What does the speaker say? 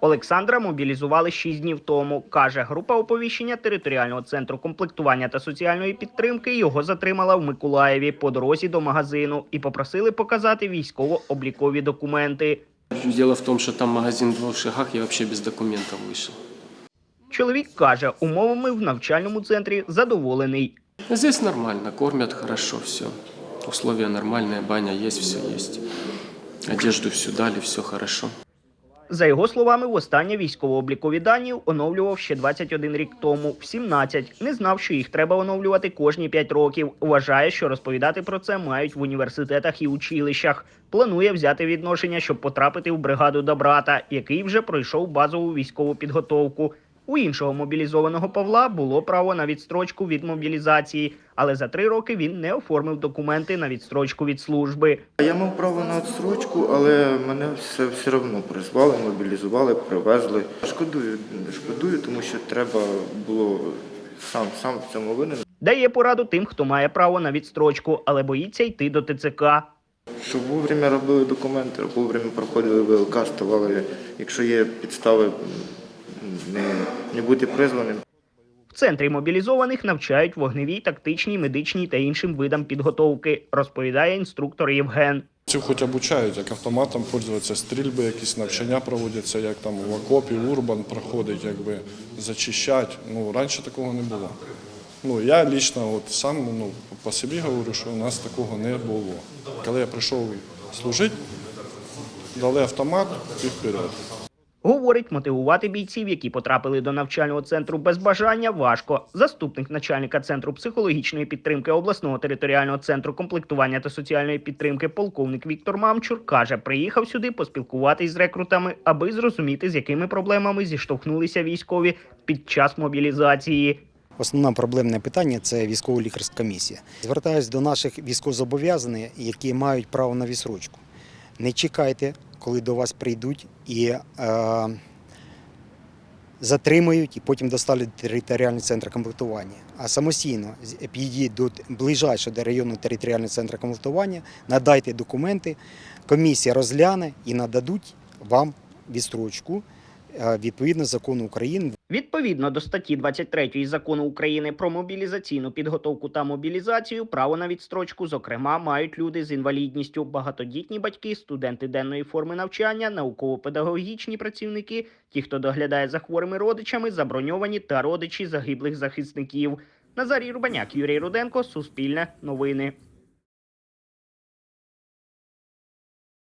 Олександра мобілізували 6 днів тому. Каже, група оповіщення територіального центру комплектування та соціальної підтримки його затримала в Миколаєві по дорозі до магазину і попросили показати військово-облікові документи. Дело в том, что там магазин в двух шагах, я вообще без документов вышел. Чоловік каже, умовами в навчальному центрі задоволений. Здесь нормально, кормят хорошо, все. Условия нормальные, баня есть, все есть. Одежду всю дали, все хорошо. За його словами, востаннє військово-облікові дані оновлював ще 21 рік тому, в 17. Не знав, що їх треба оновлювати кожні 5 років. Вважає, що розповідати про це мають в університетах і училищах. Планує взяти відношення, щоб потрапити в бригаду до брата, який вже пройшов базову військову підготовку. У іншого мобілізованого Павла було право на відстрочку від мобілізації, але за три роки він не оформив документи на відстрочку від служби. Я мав право на відстрочку, але мене все, все одно призвали, мобілізували, привезли. Шкодую, шкодую, тому що треба було сам, сам в цьому винен. Дає пораду тим, хто має право на відстрочку, але боїться йти до ТЦК. Щоб вовремя робили документи, вовремя проходили ВЛК, ставали, якщо є підстави не, не бути призваним, В центрі мобілізованих навчають вогневій, тактичній, медичній та іншим видам підготовки, розповідає інструктор Євген. Цю хоч обучають, як автоматом пользуватися, стрільби, якісь навчання проводяться, як там в окопі, урбан проходить, якби зачищать. Ну, раніше такого не було. Ну, я лічно от сам ну, по собі говорю, що у нас такого не було. Коли я прийшов служити, дали автомат і вперед. Говорить, мотивувати бійців, які потрапили до навчального центру без бажання, важко. Заступник начальника центру психологічної підтримки обласного територіального центру комплектування та соціальної підтримки, полковник Віктор Мамчур, каже, приїхав сюди поспілкуватись з рекрутами, аби зрозуміти, з якими проблемами зіштовхнулися військові під час мобілізації. Основне проблемне питання це військово-лікарська комісія. Звертаюсь до наших військовозобов'язаних, які мають право на відсрочку. Не чекайте, коли до вас прийдуть і е, затримають, і потім доставлять до територіальний центр комплектування. А самостійно підійдіть до ближайшого до районного територіального центру комплектування, надайте документи, комісія розгляне і нададуть вам відстрочку е, відповідно закону України Відповідно до статті 23 закону України про мобілізаційну підготовку та мобілізацію, право на відстрочку, зокрема, мають люди з інвалідністю, багатодітні батьки, студенти денної форми навчання, науково-педагогічні працівники, ті, хто доглядає за хворими родичами, заброньовані та родичі загиблих захисників. Назарій Рубаняк, Юрій Руденко, Суспільне новини.